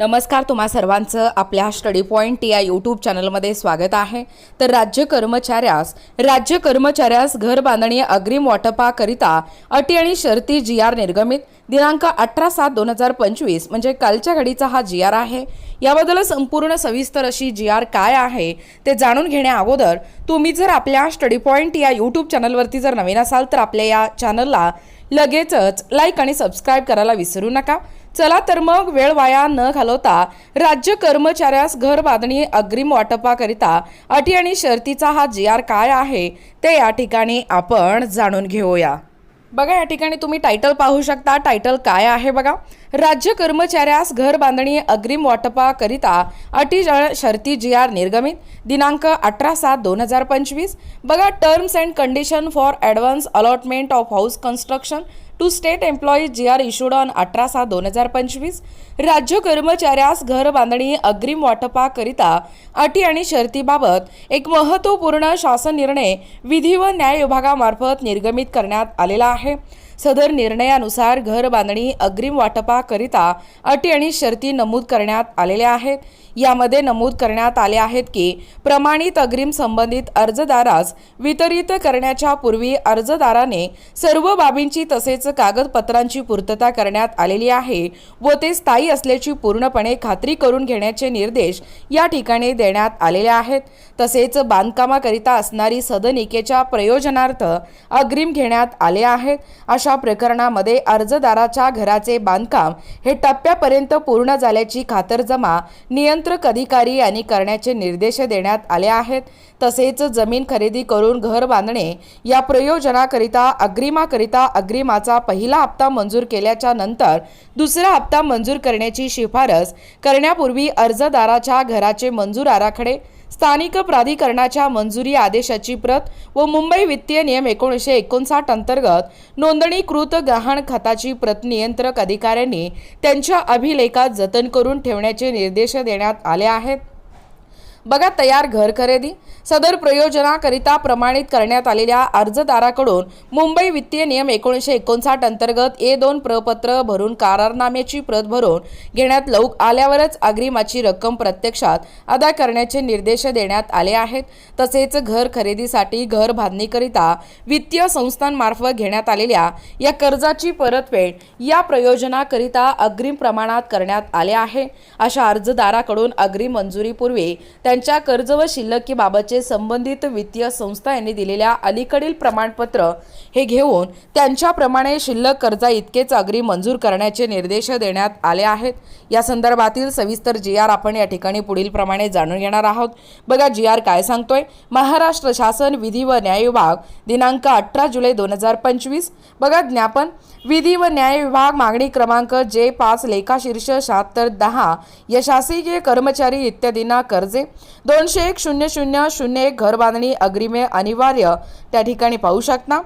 नमस्कार तुम्हा सर्वांचं आपल्या स्टडी पॉईंट या यूट्यूब चॅनलमध्ये स्वागत आहे. तर राज्य कर्मचाऱ्यास राज्य कर्मचाऱ्यास घर बांधणी अग्रिम वाटपाकरिता अटी आणि शर्ती जी आर निर्गमित. दिनांक अठरा सात दोन हजार पंचवीस म्हणजे कालच्या घडीचा हा जी आर आहे. याबद्दल संपूर्ण सविस्तर अशी जी आर काय आहे ते जाणून घेण्या अगोदर तुम्ही जर आपल्या स्टडी पॉईंट या यूट्यूब चॅनलवरती जर नवीन असाल तर आपल्या या चॅनलला लगेचच लाईक आणि सबस्क्राईब करायला विसरू नका. चला तर मग वेळ वाया न घालवता राज्य कर्मचाऱ्यास घर बांधणी अग्रिम वाटपाकरिता अटी आणि शर्तीचा हा जी आर काय आहे ते या ठिकाणी आपण जाणून घेऊया. बघा या ठिकाणी तुम्ही टायटल पाहू शकता. टायटल काय आहे बघा? राज्य कर्मचाऱ्यास घर बांधणी अग्रिम वाटपाकरिता अटी शर्ती जी आर निर्गमित. दिनांक अठरा सात दोन हजार पंचवीस. बघा terms and condition for advance allotment of house construction to state employees G R issued on अठरा सात दोन हजार पंचवीस. राज्य कर्मचाऱ्यास घर बांधणी अग्रिम वाटपाकरिता अटी आणि शर्तीबाबत एक महत्त्वपूर्ण शासन निर्णय विधी व न्याय विभागामार्फत निर्गमित करण्यात आलेला आहे. सदर निर्णयानुसार घर बांधणी अग्रिम वाटपाकरिता अटी आणि शर्ती नमूद करण्यात आलेल्या आहेत. यामध्ये नमूद करण्यात आले आहेत की प्रमाणित अग्रिम संबंधित अर्जदारास वितरित करण्याच्या पूर्वी अर्जदाराने सर्व बाबींची तसेच कागदपत्रांची पूर्तता करण्यात आलेली आहे व ते स्थायी असल्याची पूर्णपणे खात्री करून घेण्याचे निर्देश या ठिकाणी देण्यात आलेले आहेत. तसेच बांधकामाकरिता असणारी सदनिकेच्या प्रयोजनार्थ अग्रिम घेण्यात आले आहेत. अशा प्रकरणामध्ये अर्जदाराच्या घराचे बांधकाम हे टप्प्यापर्यंत पूर्ण झाल्याची खातरजमा नियंत्रण नियंत्रक अधिकारी यांनी करण्याचे निर्देश देण्यात आले आहेत. तसेच जमीन खरेदी करून घर बांधणे या प्रयोजनाकरिता अग्रिमाकरिता अग्रिमाचा पहिला हप्ता मंजूर केल्याच्यानंतर दुसरा हप्ता मंजूर करण्याची शिफारस करण्यापूर्वी अर्जदाराच्या घराचे मंजूर आराखडे स्थानिक प्राधिकरणाच्या मंजुरी आदेशाची प्रत व मुंबई वित्तीय नियम एकोणीसशे एकोणसाठ अंतर्गत नोंदणीकृत गहाण खात्याची प्रत नियंत्रक अधिकाऱ्यांनी त्यांच्या अभिलेखात जतन करून ठेवण्याचे निर्देश देण्यात आले आहेत. बघा तयार घर खरेदी. सदर प्रयोजनाकरिता प्रमाणित करण्यात आलेल्या अर्जदाराकडून मुंबई वित्तीय नियम एकोणीसशे एकोणसाठ अंतर्गत ए दोन प्रपत्र भरून करारनाम्याची प्रत भरून घेण्यात लौक आल्यावरच अग्रिमाची रक्कम प्रत्यक्षात अदा करण्याचे निर्देश देण्यात आले आहेत. तसेच घर खरेदीसाठी घर बांधणीकरिता वित्तीय संस्थांमार्फत घेण्यात आलेल्या या कर्जाची परतफेड या प्रयोजनाकरिता अग्रिम प्रमाणात करण्यात आले आहे. अशा अर्जदाराकडून अग्रिम मंजुरीपूर्वी त्यांच्या कर्ज व शिल्लकीबाबतचे संबंधित वित्तीय संस्था यांनी दिलेल्या अलीकडील प्रमाणपत्र हे घेऊन त्यांच्याप्रमाणे शिल्लक कर्जा इतकेच अग्री मंजूर करण्याचे निर्देश देण्यात आले आहेत. या संदर्भातील सविस्तर जी आर आपण या ठिकाणी पुढील प्रमाणे जाणून घेणार आहोत. बघा जी आर काय सांगतोय? महाराष्ट्र शासन विधी व न्याय विभाग दिनांक अठरा जुलै दोन हजार पंचवीस. बघा ज्ञापन विधी व न्याय विभाग मागणी क्रमांक जे पाच लेखाशीर्ष शहात्तर दहा या शासकीय कर्मचारी इत्यादींना कर्जे. दोनशे एक शून्य शून्य शून्य एक घर बांधणी अग्रिमे अनिवार्य. त्या ठिकाणी पाहू शकता.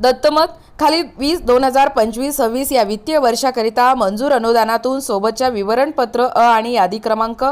दत्तमत खाली वीस दोन हजार पंचवीस सव्वीस या वित्तीय वर्षाकरिता मंजूर अनुदानातून सोबतच्या विवरणपत्र अ आणि यादी क्रमांक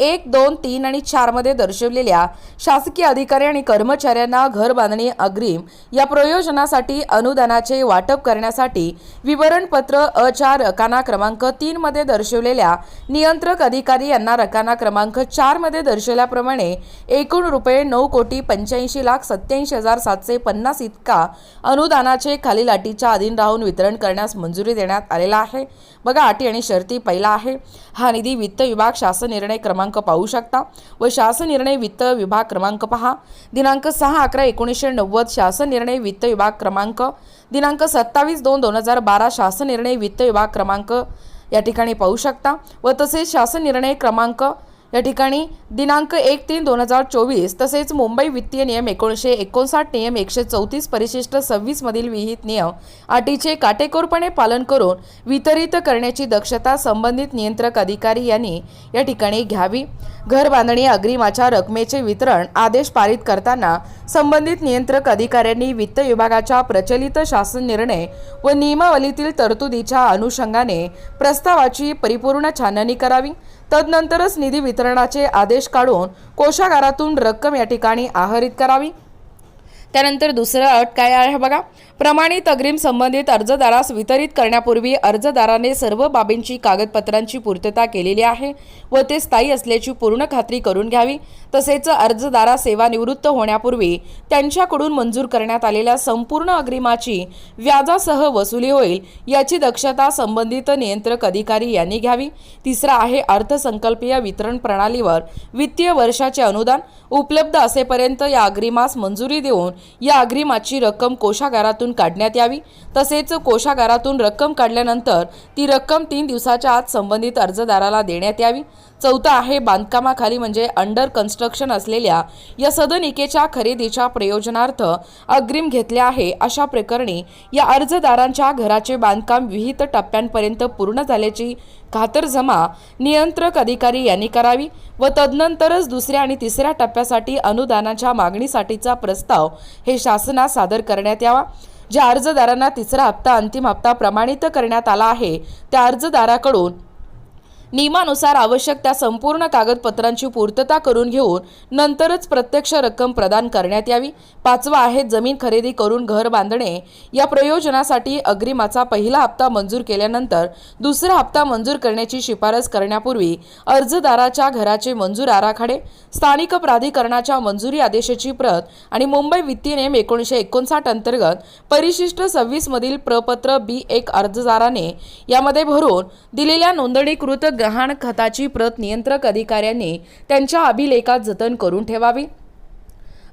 एक दोन तीन आणि चारमध्ये दर्शवलेल्या शासकीय अधिकारी आणि कर्मचाऱ्यांना घर बांधणी अग्रिम या प्रयोजनासाठी अनुदानाचे वाटप करण्यासाठी विवरणपत्र अ चार रकाना क्रमांक तीनमध्ये दर्शवलेल्या नियंत्रक अधिकारी यांना रकाना क्रमांक चारमध्ये दर्शवल्याप्रमाणे एकूण रुपये नऊ कोटी पंच्याऐंशी लाख सत्याऐंशी हजार सातशे पन्नास इतका अनुदानाचे खालील अटीच्या अधीन राहून वितरण करण्यास मंजुरी देण्यात आलेला आहे. बघा अटी आणि शर्ती पहिला आहे. हा निधी वित्त विभाग शासन निर्णय क्रमांक पाहू शकता. व शासन निर्णय वित्त विभाग क्रमांक पहा. दिनांक सहा अकरा एकोणीसशे नव्वद शासन निर्णय वित्त विभाग क्रमांक. दिनांक सत्तावीस दोन दोन हजार बारा शासन निर्णय वित्त विभाग क्रमांक. या ठिकाणी पाहू शकता. व तसेच शासन निर्णय क्रमांक. या ठिकाणी दिनांक एक तीन दोन हजार चोवीस तसेच मुंबई वित्तीय नियम एकोणीसशे एकोणसाठ नियम एकशे चौतीस परिशिष्ट सव्वीसमधील विहित नियम अटीचे काटेकोरपणे पालन करून वितरित करण्याची दक्षता संबंधित नियंत्रक अधिकारी यांनी या ठिकाणी घ्यावी. घर बांधणी अग्रिमाच्या रकमेचे वितरण आदेश पारित करताना संबंधित नियंत्रक अधिकाऱ्यांनी वित्त विभागाच्या प्रचलित शासन निर्णय व नियमावलीतील तरतुदीच्या अनुषंगाने प्रस्तावाची परिपूर्ण छाननी करावी. तदनंतरच निधी वितरणाचे आदेश काढून कोषागारातून रक्कम या ठिकाणी आहरित करावी. त्यानंतर दुसरं अट काय आहे बघा? प्रमाणित अग्रिम संबंधित अर्जदारास वितरित करण्यापूर्वी अर्जदाराने सर्व बाबींची कागदपत्रांची पूर्तता केलेली आहे व ते स्थायी असल्याची पूर्ण खात्री करून घ्यावी. तसेच अर्जदारा सेवानिवृत्त होण्यापूर्वी त्यांच्याकडून मंजूर करण्यात आलेल्या संपूर्ण अग्रिमाची व्याजासह वसुली होईल याची दक्षता संबंधित नियंत्रक अधिकारी यांनी घ्यावी. तिसरा आहे अर्थसंकल्पीय वितरण प्रणालीवर वित्तीय वर्षाचे अनुदान उपलब्ध असेपर्यंत या अग्रिमास मंजुरी देऊन या अग्रिमाची रक्कम कोशागारातून काढण्यात यावी. तसेच कोशागारातून रक्कम काढल्यानंतर ती रक्कम तीन दिवसाच्या आत संबंधित अर्जदाराला देण्यात यावी. चौथा आहे बांधकामाखाली म्हणजे अंडर कन्स्ट्रक्शन असलेल्या या सदनिकेच्या खरेदीच्या प्रयोजनार्थ अग्रिम घेतले आहे. अशा प्रकरणी या अर्जदारांच्या घराचे बांधकाम विहित टप्प्यांपर्यंत पूर्ण झाल्याची खातरजमा नियंत्रक अधिकारी यांनी करावी व तदनंतरच दुसऱ्या आणि तिसऱ्या टप्प्यासाठी अनुदानाच्या मागणीसाठीचा प्रस्ताव हे शासनास सादर करण्यात यावा. ज्या अर्जदारांना तिसरा हप्ता अंतिम हप्ता प्रमाणित करण्यात आला आहे त्या अर्जदाराकडून नियमानुसार आवश्यक त्या संपूर्ण कागदपत्रांची पूर्तता करून घेऊन नंतरच प्रत्यक्ष रक्कम प्रदान करण्यात यावी. पाचवा आहे जमीन खरेदी करून घर बांधणे. या प्रयोजनासाठी अग्रिमाचा पहिला हप्ता मंजूर केल्यानंतर दुसरा हप्ता मंजूर करण्याची शिफारस करण्यापूर्वी अर्जदाराच्या घराचे मंजूर आराखडे स्थानिक प्राधिकरणाच्या मंजुरी आदेशाची प्रत आणि मुंबई वित्तीय नियम एकोणीसशे एकोणसाठ अंतर्गत परिशिष्ट सव्वीसमधील प्रपत्र बी एक अर्जदाराने यामध्ये भरून दिलेल्या नोंदणीकृत गहाण खताची प्रत नियंत्रक अधिकाऱ्यांनी त्यांच्या अभिलेखात जतन करून ठेवावी.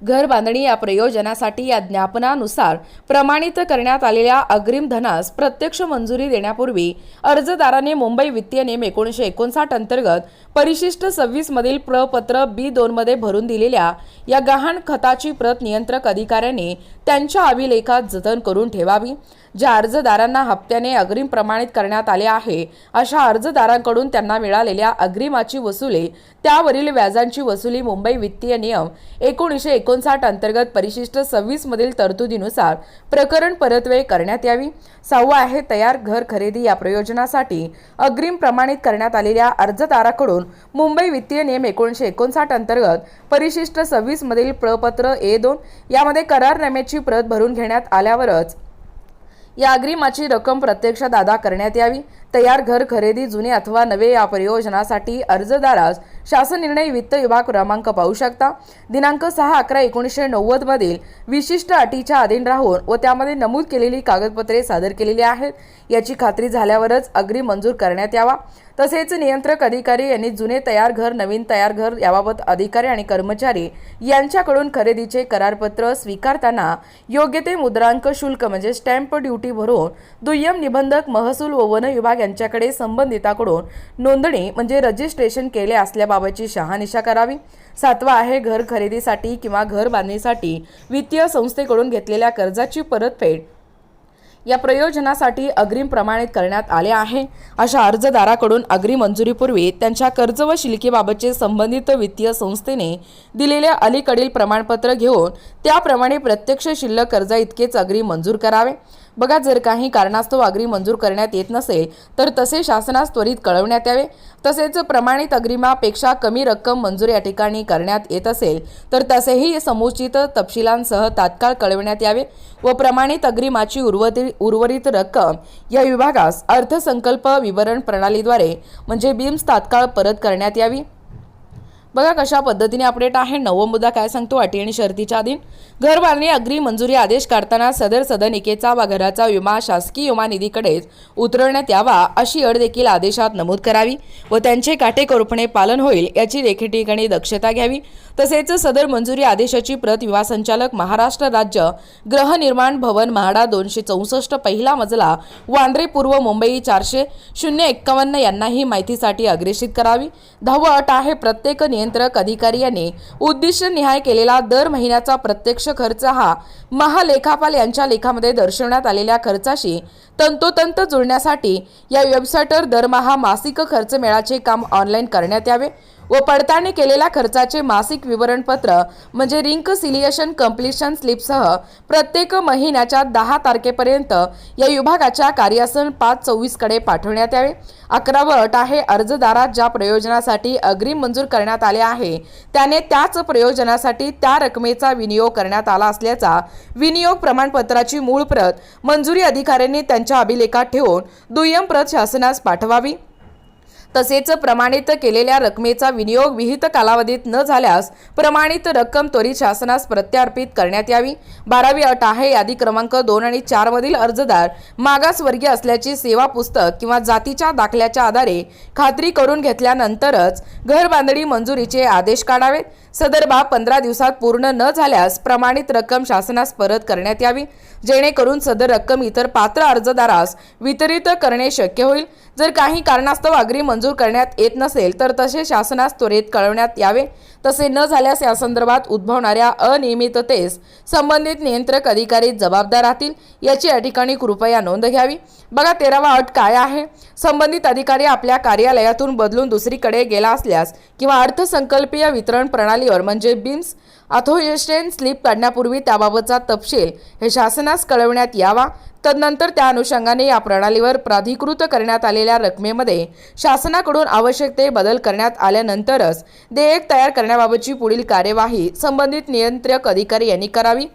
घर बांधणी या प्रयोजनासाठी या ज्ञापनानुसार प्रमाणित करण्यात आलेल्या अग्रिम धनास प्रत्यक्ष मंजुरी देण्यापूर्वी अर्जदाराने मुंबई वित्तीय नियम एकोणीसशे एकोणसाठ अंतर्गत परिशिष्ट सव्वीस मधील प्रपत्र बी दोन मध्ये भरून दिलेल्या या गहाण खताची प्रत नियंत्रक अधिकाऱ्यांनी त्यांच्या अभिलेखात जतन करून ठेवावी ज्या अर्जदारांना हप्त्याने अग्रिम प्रमाणित करण्यात आले आहे अशा अर्जदारांकडून त्यांना मिळालेल्या अग्रिमाची वसुली त्यावरील व्याजांची वसुली मुंबई वित्तीय नियम एकोणीसशे एकोणसाठ अंतर्गत परिशिष्ट सव्वीस मधील तरतुदीनुसार प्रकरण परतवे करण्यात यावी. सहावा आहे तयार घर खरेदी या प्रयोजनासाठी अग्रिम प्रमाणित करण्यात आलेल्या अर्जदाराकडून मुंबई वित्तीय नियम एकोणीसशे एकोणसाठ अंतर्गत परिशिष्ट सव्वीस मधील प्रपत्र ए दोन यामध्ये करारनाम्याची प्रत भरून घेण्यात आल्यावरच या अग्रिमाची रक्कम प्रत्यक्षात अदा करण्यात यावी. तयार घर खरेदी जुने अथवा नवे या परियोजनासाठी अर्जदारास शासन निर्णय वित्त विभाग क्रमांक पाहू शकता. दिनांक सहा अकरा एकोणीसशे नव्वद मधील विशिष्ट अटीच्या अधीन राहून व त्यामध्ये नमूद केलेली कागदपत्रे सादर केलेली आहेत. याची खात्री झाल्यावरच अग्रिम मंजूर करण्यात यावा. तसेच नियंत्रक अधिकारी यांनी जुने तयार घर नवीन तयार घर याबाबत अधिकारी आणि कर्मचारी यांच्याकडून खरेदीचे करारपत्र स्वीकारताना योग्य ते मुद्रांक शुल्क म्हणजे स्टॅम्प ड्युटी भरून दुय्यम निबंधक महसूल व वन विभाग यांच्याकडे संबंधिताकडून नोंदणी म्हणजे रजिस्ट्रेशन केले असल्याबाबतची शहानिशा करावी. सातवा आहे घर खरेदीसाठी किंवा घर बांधणीसाठी वित्तीय संस्थेकडून घेतलेल्या कर्जाची परतफेड. या प्रयोजनासाठी अग्रिम प्रमाणित करण्यात आले आहे. अशा अर्जदाराकडून अग्रिम मंजुरीपूर्वी त्यांच्या कर्ज व शिल्केबाबतचे संबंधित वित्तीय संस्थेने दिलेल्या अलीकडील प्रमाणपत्र घेऊन त्याप्रमाणे प्रत्यक्ष शिल्लक कर्जा इतकेच अग्रिम मंजूर करावे. बघा जर काही कारणास्तव अग्री मंजूर करण्यात येत नसेल तर तसे शासनास त्वरित कळवण्यात यावे. तसेच प्रमाणित अग्रिमापेक्षा कमी रक्कम मंजूर या ठिकाणी करण्यात येत असेल तर तसेही समुचित तपशिलांसह तात्काळ कळविण्यात यावे व प्रमाणित अग्रिमाची उर्वरित उर्वरित रक्कम या विभागास अर्थसंकल्प विवरण प्रणालीद्वारे म्हणजे बीम्स तात्काळ परत करण्यात यावी. बघा कशा पद्धतीने अपडेट आहे. नववा मुद्दा काय सांगतो? अटी आणि शर्तीच्या अधीन घर बांधणी अग्री मंजुरी आदेश काढताना सदर सदनिकेचा वा घराचा विमा शासकीय विमा निधीकडेच उतरवण्यात यावा अशी अड देखील आदेशात नमूद करावी व त्यांचे काटेकोरपणे पालन होईल याची देखील ठिकाणी दक्षता घ्यावी. तसेच सदर मंजुरी आदेशाची प्रत विमा संचालक महाराष्ट्र राज्य गृहनिर्माण भवन म्हाडा दोनशे चौसष्ट पहिला मजला वांद्रे पूर्व मुंबई चारशे शून्य एक्कावन्न यांनाही माहितीसाठी अग्रेषित करावी. दहावं अट आहे प्रत्येक नियंत्रक अधिकारी यांनी उद्दिष्ट निहाय केलेला दर महिन्याचा प्रत्यक्ष खर्च हा महालेखापाल यांच्या लेखामध्ये दर्शवण्यात आलेल्या खर्चाशी तंतोतंत जुळण्यासाठी या वेबसाईटवर दरमहा मासिक खर्च मेळाचे काम ऑनलाईन करण्यात यावे. व पडताळणी केलेल्या खर्चाचे मासिक विवरणपत्र म्हणजे रिंकसिलिएशन कम्प्लिशन स्लिपसह प्रत्येक महिन्याच्या दहा तारखेपर्यंत या विभागाच्या कार्यासन पाच चोवीसकडे पाठवण्यात यावे. अकरावं अट आहे अर्जदारात ज्या प्रयोजनासाठी अग्रिम मंजूर करण्यात आले आहे त्याने त्याच प्रयोजनासाठी त्या रकमेचा विनियोग करण्यात आला असल्याचा विनियोग प्रमाणपत्राची मूळ प्रत मंजुरी अधिकाऱ्यांनी त्यांच्या अभिलेखात ठेवून दुय्यम प्रत शासनास पाठवावी. तसेच प्रमाणित केलेल्या रकमेचा विनियोग विहित कालावधीत न झाल्यास प्रमाणित रक्कम त्वरित शासनास प्रत्यार्पित करण्यात यावी. बारावी अट आहे. यादी क्रमांक दोन आणि चार मधील अर्जदार मागासवर्गीय असल्याची सेवा पुस्तक किंवा जातीच्या दाखल्याच्या आधारे खात्री करून घेतल्यानंतरच घर बांधणी मंजुरीचे आदेश काढावेत. सदर बाब पंधरा दिवसात पूर्ण न झाल्यास प्रमाणित रक्कम शासनास परत करण्यात यावी. जेणेकरून सदर रक्कम इतर पात्र अर्जदारास वितरित करणे शक्य होईल. जर काही कारणास्तव अग्री मंजूर करण्यात येत नसेल तर तसे शासनास त्वरित कळवण्यात यावे. तसे न झाल्यास या संदर्भात उद्भवणाऱ्या अनियमिततेस संबंधित नियंत्रक अधिकारी जबाबदार राहतील याची या ठिकाणी कृपया नोंद घ्यावी. बघा तेरावा अट काय आहे? संबंधित अधिकारी आपल्या कार्यालयातून बदलून दुसरीकडे गेला असल्यास किंवा अर्थसंकल्पीय वितरण प्रणालीवर म्हणजे बिम्स अथोरिएशन स्लिप काढण्यापूर्वी त्याबाबतचा तपशील हे शासनास कळवण्यात यावा. तदनंतर त्या अनुषंगाने या प्रणालीवर प्राधिकृत करण्यात आलेल्या रकमेमध्ये शासनाकडून आवश्यक ते बदल करण्यात आल्यानंतरच देयक तयार करण्याबाबतची पुढील कार्यवाही संबंधित नियंत्रक अधिकारी यांनी करावी.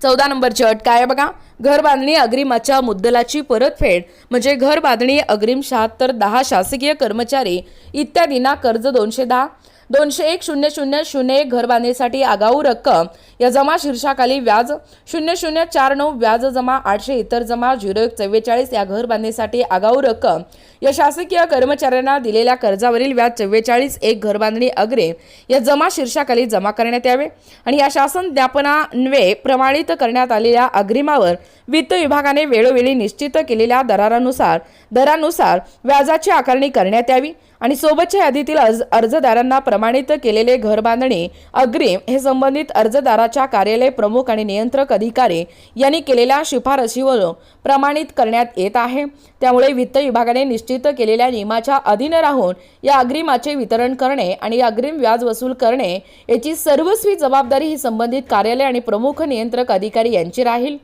चौदा नंबरची अट काय बघा? घर बांधणी अग्रिमाच्या मुद्दलाची परतफेड म्हणजे घर बांधणी अग्रिम शहात्तर दहा शासकीय कर्मचारी इत्यादींना कर्ज दोनशे दहा दोनशे एक शून्य शून्य शून्य एक घर बांधणीसाठी आगाऊ रक्कम. या जमा शीर्षाखाली व्याज शून्य शून्य चार नऊ व्याज जमा आठशे इतर जमा झिरो एक चव्वेचाळीस या घर बांधणीसाठी आगाऊ रक्कम. या शासकीय कर्मचाऱ्यांना दिलेल्या कर्जावरील व्याज चव्वेचाळीस एक घर बांधणी अग्रे या जमा शीर्षाखाली जमा करण्यात यावे आणि या शासन ज्ञापनान्वे प्रमाणित करण्यात आलेल्या अग्रिमावर वित्त विभागाने वेळोवेळी निश्चित केलेल्या दरारानुसार दरानुसार व्याजाची आकारणी करण्यात यावी. आणि सोबतच्या यादीतील अर्ज अर्जदारांना प्रमाणित केलेले घर बांधणी अग्रिम हे संबंधित अर्जदाराच्या कार्यालय प्रमुख आणि नियंत्रक अधिकारी यांनी केलेल्या शिफारशीवरून प्रमाणित करण्यात येत आहे. त्यामुळे वित्त विभागाने निश्चित केलेल्या नियमाच्या अधीन राहून या अग्रिमाचे वितरण करणे आणि अग्रिम व्याज वसूल करणे याची सर्वस्वी जबाबदारी ही संबंधित कार्यालय आणि प्रमुख नियंत्रक अधिकारी यांची राहील.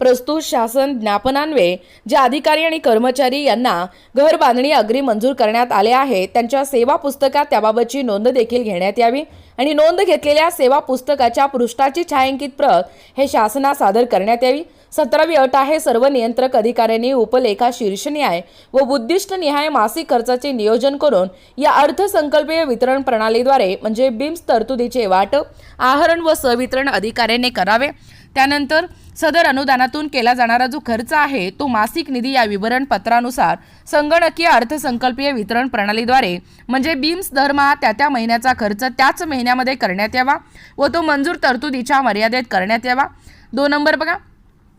प्रस्तुत शासन ज्ञापनान्वये जे अधिकारी आणि कर्मचारी यांना घर बांधणी अग्री मंजूर करण्यात आले आहे त्यांच्या सेवा पुस्तकात त्याबाबतची नोंद देखील घेण्यात यावी आणि नोंद घेतलेल्या सेवा पुस्तकाच्या पृष्ठाची छायांकित प्रत हे शासनास सादर करण्यात यावी. सतरावी अट आहे सर्व नियंत्रक अधिकाऱ्यांनी उपलेखा शीर्षन्याय व बुद्धिष्टनिहाय मासिक खर्चाचे नियोजन करून या अर्थसंकल्पीय वितरण प्रणालीद्वारे म्हणजे बिम्स तरतुदीचे वाटप आहरण व सवितरण अधिकाऱ्यांनी करावे. त्यानंतर सदर अनुदानातून केला जाणारा जो खर्च आहे तो मासिक निधी या विवरणपत्रानुसार संगणकीय अर्थसंकल्पीय वितरण प्रणालीद्वारे म्हणजे बीम्स दरमहा त्या त्या महिन्याचा खर्च त्याच महिन्यामध्ये करण्यात यावा व तो मंजूर तरतुदीच्या मर्यादेत करण्यात यावा. दोन नंबर बघा.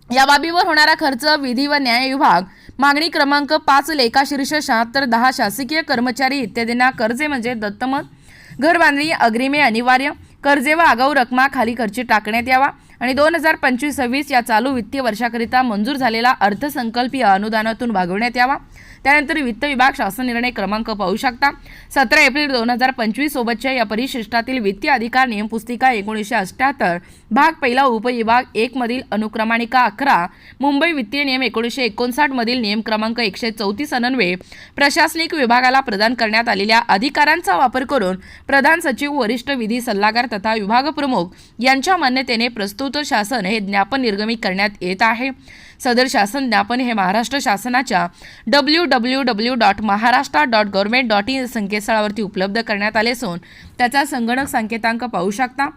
या बाबीवर होणारा खर्च विधी व न्याय विभाग मागणी क्रमांक पाच लेखाशीर्ष शहात्तर दहा शासकीय कर्मचारी इत्यादींना कर्जे म्हणजे दत्तमत घर बांधणी अग्रिमे अनिवार्य कर्जे व आगाऊ रकमा खाली खर्ची टाकण्यात यावा. आणि दोन हजार पंचवीस सव्वीस या चालू वित्तीय वर्षाकरिता मंजूर झालेला अर्थसंकल्पीय अनुदानातून भागवण्यात यावा. त्यानंतर वित्त विभाग शासन निर्णय क्रमांक पाहू शकता. सतरा एप्रिल दोन हजार पंचवीस सोबतच्या या परिशिष्टातील वित्तीय अधिकार नियमपुस्तिका एकोणीसशे अठ्ठ्याहत्तर भाग पहिला उपविभाग एक मधील अनुक्रमाणिका अकरा मुंबई वित्तीय नियम एकोणीसशे एकोणसाठ मधील नियम क्रमांक एकशे चौतीस अन्वये प्रशासनिक विभागाला प्रदान करण्यात आलेल्या अधिकारांचा वापर करून प्रधान सचिव वरिष्ठ विधी सल्लागार तथा विभाग प्रमुख यांच्या मान्यतेने प्रस्तुत शासन हे ज्ञापन निर्गमित करण्यात येत आहे. सदर शासन ज्ञापन हे महाराष्ट्र शासनाच्या W W W dot Maharashtra dot government dot in संकेतस्थळावरती उपलब्ध करण्यात आले असून त्याचा संगणक संकेतांक पाहू शकता.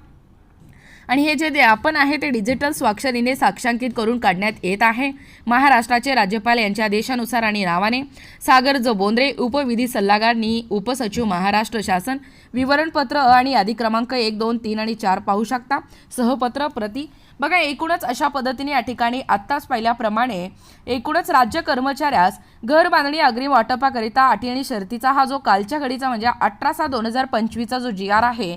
आणि हे जे ज्ञापन आहे ते डिजिटल स्वाक्षरीने साक्षांकित करून काढण्यात येत आहे. महाराष्ट्राचे राज्यपाल यांच्या आदेशानुसार आणि नावाने सागर जो बोंद्रे उपविधी सल्लागार नि उपसचिव महाराष्ट्र शासन विवरणपत्र अ आणि यादी क्रमांक एक दोन तीन आणि चार पाहू शकता. सहपत्र प्रती बघा एकूणच अशा पद्धतीने या ठिकाणी आत्ताच पाहिल्याप्रमाणे एकूणच राज्य कर्मचाऱ्यास घर बांधणी अग्रिम वाटपाकरिता अटी आणि शर्तीचा हा जो कालच्या घडीचा म्हणजे अठरा सहा दोन हजार पंचवीसचा जो जी आर आहे